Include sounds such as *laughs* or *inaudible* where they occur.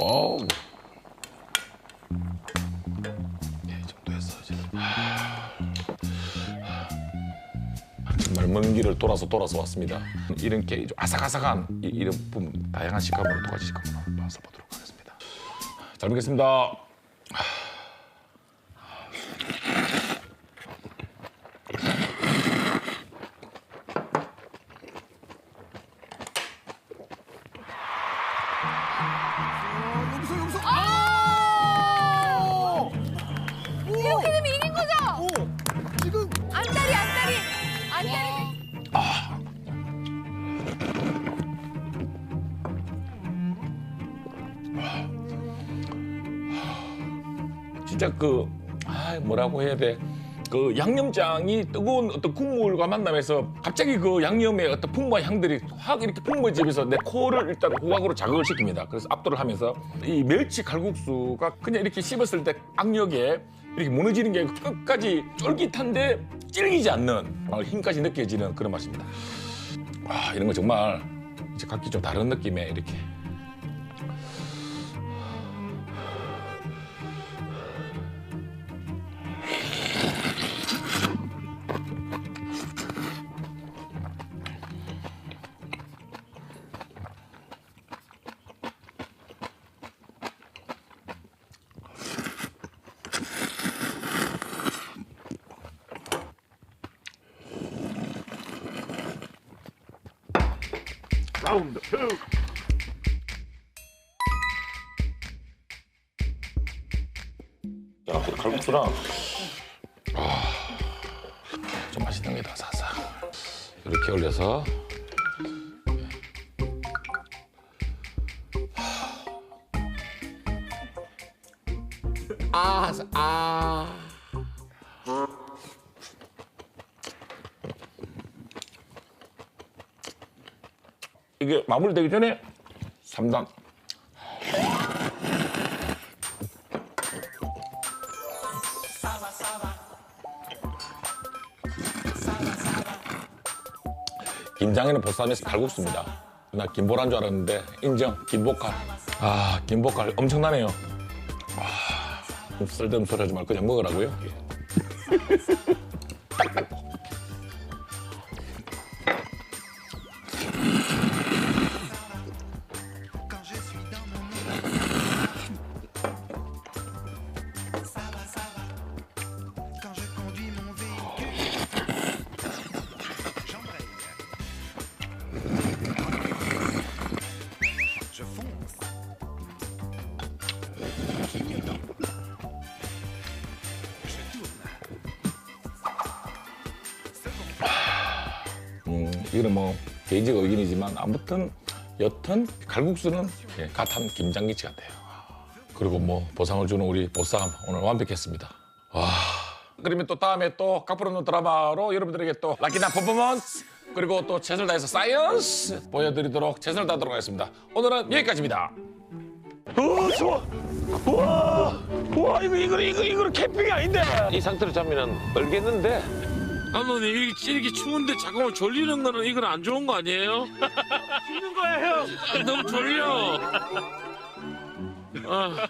어우. 네, 이 정도 했어 이제. 하... 정말 먼 길을 돌아서 돌아서 왔습니다. 이런 게 좀 아삭아삭한 이, 이런 다양한 식감으로 두 가지 식감으로 한번 맛을 보도록 하겠습니다. 잘 먹겠습니다. 진짜 그 아, 뭐라고 해야 돼? 그 양념장이 뜨거운 어떤 국물과 만나면서 갑자기 그 양념의 어떤 풍부한 향들이 확 이렇게 풍부해지면서 내 코를 일단 후각으로 자극을 시킵니다. 그래서 압도를 하면서 이 멸치 칼국수가 그냥 이렇게 씹었을 때 악력에 이렇게 무너지는 게 끝까지 쫄깃한데 질기지 않는 어, 힘까지 느껴지는 그런 맛입니다. 와 이런 거 정말 이제 각기 좀 다른 느낌의 이렇게 라운드 투. 야, 그 칼국수랑 아, 좀 맛있는 게다 사사. 이렇게 올려서 아, 아. 이게 마무리되기 전에 3단 김장에는 보쌈에서 칼국수입니다. 나 김보란 줄 알았는데 인정 김보칼. 아 김보칼 엄청나네요. 아, 좀 쓸데없는 소리 하지 말고 그냥 먹으라고요. *laughs* 이거는 뭐 개인적 의견이지만 아무튼 여튼 칼국수는 예, 갓한 김장김치 같아요. 그리고 뭐 보상을 주는 우리 보쌈 오늘 완벽했습니다. 와. 그러면 또 다음에 또 각프로는 드라마로 여러분들에게 또 라키나 퍼포먼스 그리고 또 최선을 다해서 사이언스 보여드리도록 최선을 다하도록 하겠습니다. 오늘은 여기까지입니다. 어, 좋아. 우와, 우와, 이거, 이거, 이거, 이거 캠핑이 아닌데. 이 상태로 자면은 얼겠는데. 감독님 이렇게, 이렇게 추운데 잠깐만 졸리는 거는 이건 안 좋은 거 아니에요? 죽는 거야 형. 너무 졸려. 아.